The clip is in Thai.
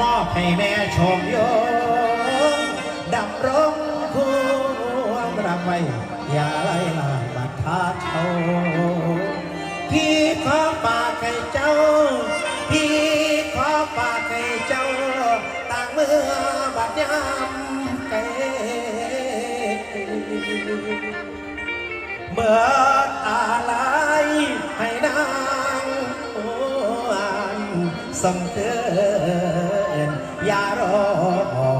มอบให้แม่ชมโยงดำรงความรักไว้ อย่าไล่ลาบัดทาเช่าพี่ขอฝากให้เจ้า พี่ขอฝากให้เจ้า ต่างเมื่อบัดยามไกลเมื่ออะไรให้นางโอ้อันสมเตือ yaro.